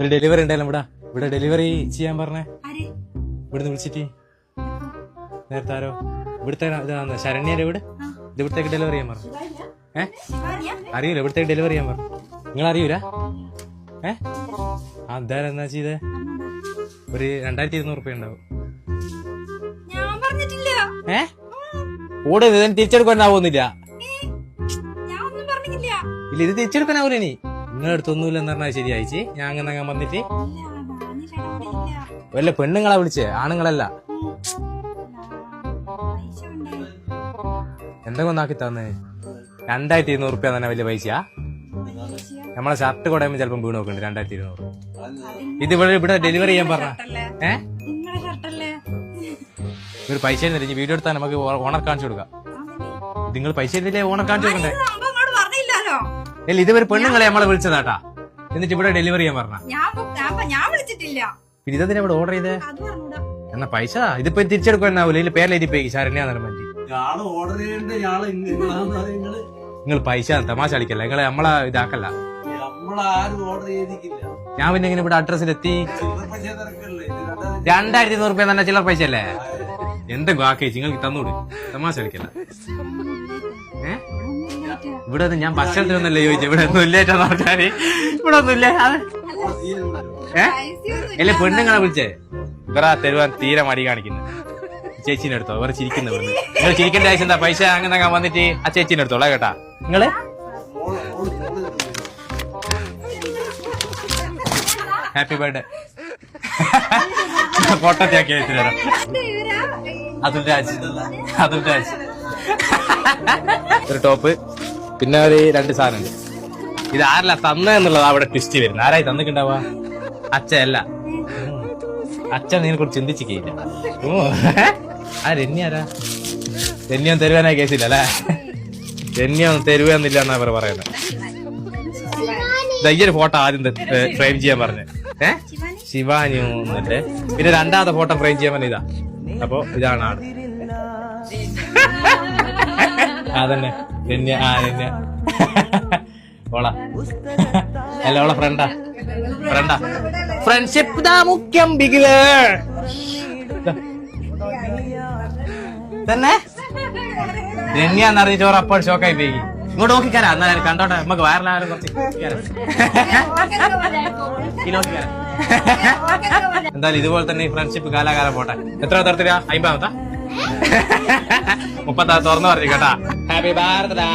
ഒരു ഡെലിവറി ഉണ്ടായാലും ഇവിടെ. ഇവിടെ ഡെലിവറി ചെയ്യാൻ പറഞ്ഞേ. ഇവിടുന്ന് വിളിച്ചിട്ട്. നേരത്തെ ആരോ? ഇവിടുത്തെ ഇതാ ശരണ്യയുടെ വീട് ഇത് ഇവിടത്തേക്ക് ഡെലിവറി ചെയ്യാൻ പറഞ്ഞു. ഏ? അറിയൂല ഇവിടത്തേക്ക് ഡെലിവറി ചെയ്യാൻ പറഞ്ഞു. നിങ്ങൾ അറിയൂല? ഏ? ആ എന്തായാലും എന്നാ ചെയ്തേ? ഒരു രണ്ടായിരത്തി ഇരുന്നൂറ് റുപ്യ ഉണ്ടാവും. ഏ? തിരിച്ചെടുക്കാൻ തിരിച്ചെടുക്കാനാവുന്നില്ല? പറഞ്ഞിട്ടില്ല. ഇല്ല ഇത് തിരിച്ചെടുക്കാനാവൂല ഇനി. നിങ്ങളുടെ അടുത്തൊന്നുമില്ല എന്ന് പറഞ്ഞാൽ ശരിയായിച്ച് ഞാൻ അങ്ങനെ അങ്ങ് വന്നിട്ട് വല്ല പെണ്ണുങ്ങളാ വിളിച്ചേ? ആണുങ്ങളല്ല. എന്തെങ്കിലും ഒന്നാക്കി തന്നെ? രണ്ടായിരത്തി ഇരുന്നൂറ് റുപ്യ തന്നെ വലിയ പൈസയാ. പൈസ നമ്മളെ ഷർട്ട് കൊടയുമ്പോ ചിലപ്പോൾ വീണ് നോക്കുന്നുണ്ട് രണ്ടായിരത്തി ഇരുന്നൂറ് ഇത് ഇവിടെ ഇവിടെ ഡെലിവറി ചെയ്യാൻ പറഞ്ഞ. ഏ? ഒരു പൈസ തരും വീഡിയോ എടുത്താൽ നമുക്ക് ഓണർ കാണിച്ചു കൊടുക്കാം. നിങ്ങൾ പൈസ തരില്ലേ ഓണർ കാണിച്ചു കൊടുക്കണ്ടേ? ഇങ്ങോട്ട് ഇതുവരെ പെണ്ണുങ്ങളെ നമ്മളെ വിളിച്ചതാട്ടാ. എന്നിട്ട് ഇവിടെ ഡെലിവറി ചെയ്യാൻ പറഞ്ഞ? ഞാൻ വിളിച്ചിട്ടില്ല. പിന്നെ ഇതെന്തിനാ ഇവിടെ ഓർഡർ ചെയ്തേ? എന്നാ പൈസ? ഇതിപ്പോ തിരിച്ചെടുക്കാനാവൂല ഇതിൽ പേരിലെഴുതി പോയി ശരണ്യ ഞാൾ ഓർഡർ ചെയ്യണ്ട? നിങ്ങൾ പൈസ തമാശ കളിക്കല്ല? നിങ്ങളെ നമ്മളെ ഇതാക്കല്ല. നമ്മളാരും ഓർഡർ ചെയ്തിട്ടില്ല. ഞാൻ പിന്നെ ഇങ്ങനെ ഇവിടെ അഡ്രസ്സിലെത്തി രണ്ടായിരത്തി ഇരുന്നൂറ് റുപ്യ തന്നെ ചില്ലറ പൈസ അല്ലേ? എന്തെങ്കിലും ആക്കേച്ചി നിങ്ങൾക്ക് തന്നൂട്. തമാശ കളിക്കല്ല. ഏ? ഇവിടെ ഒന്നും ഞാൻ ഭക്ഷണത്തിനൊന്നല്ലേ ചോദിച്ചു. ഇവിടെ ഒന്നും ഇല്ലേറ്റാന്ന് പറഞ്ഞാൽ ഇവിടെ ഒന്നും അല്ലെ പെണ്ണുങ്ങളെ വിളിച്ചേ? ഇവരാ തരുവാൻ തീരെ മടി കാണിക്കുന്നു. ചേച്ചീനെ എടുത്തോ. ഇവർ ചിരിക്കുന്നു ഇവിടുന്ന്. നിങ്ങൾ ചിരിക്കേണ്ട ആവശ്യം എന്താ? പൈസ അങ്ങനെ അങ്ങ് വന്നിട്ട് ആ ചേച്ചീനെ എടുത്തോളാ. കേട്ടാ. നിങ്ങൾ? ഹാപ്പി ബർത്ത്ഡേ പൊട്ടത്തിയാക്കി അയച്ചു തരാം. അതുൽ രാജ്. അതുൽ രാജ്. ഒരു ടോപ്പ്. പിന്നെ ഒരു രണ്ട് സാധനമുണ്ട്. ഇത് ആരല്ല തന്ന എന്നുള്ളത് അവിടെ ട്വിസ്റ്റ് വരുന്നത്. ആരായി തന്നിട്ടുണ്ടാവുക? അച്ഛല്ല. അച്ഛൻ ഇതിനെ കുറിച്ച് ചിന്തിച്ചില്ല ആ രന്യ ആരാ? രന്യം തരുവാനായി കേസില്ല അല്ലേ? രന്യം തരുവാന്നില്ല എന്നാ അവർ പറയുന്നത്. ദയ്യൊരു ഫോട്ടോ ആദ്യം ഫ്രെയിം ചെയ്യാൻ പറഞ്ഞു. ഏ? ശിവാനു പിന്നെ രണ്ടാമത്തെ ഫോട്ടോ ഫ്രെയിം ചെയ്യാൻ പറഞ്ഞ ഇതാ. അപ്പൊ ഇതാണ് ആൾ. അതന്നെ. രന്യ ആ രന്യ ഓള. അല്ല ഓളെ ഫ്രണ്ടാ ഫ്രണ്ടാ ഫ്രണ്ട്ഷിപ്പ് ദാ മുഖ്യം ബിഗിൽ. തന്നെ? രന്യ എന്നറിഞ്ഞിട്ട് ഓർ അപ്പോൾ ഷോക്കായി പോയി ഇങ്ങോട്ട് നോക്കിക്കാരാ. എന്നാലും കണ്ടോട്ടെ. നമുക്ക് വയറിലായാലും കുറച്ച് നോക്കിക്കാരാ. എന്തായാലും ഇതുപോലെ തന്നെ ഈ ഫ്രണ്ട്ഷിപ്പ് കാലാകാലം പോട്ടെ. എത്ര തരത്തിലാ? അമ്പതാമത്താ മുപ്പത്താ തുറന്നു പറഞ്ഞു കേട്ടാ. Happy birthday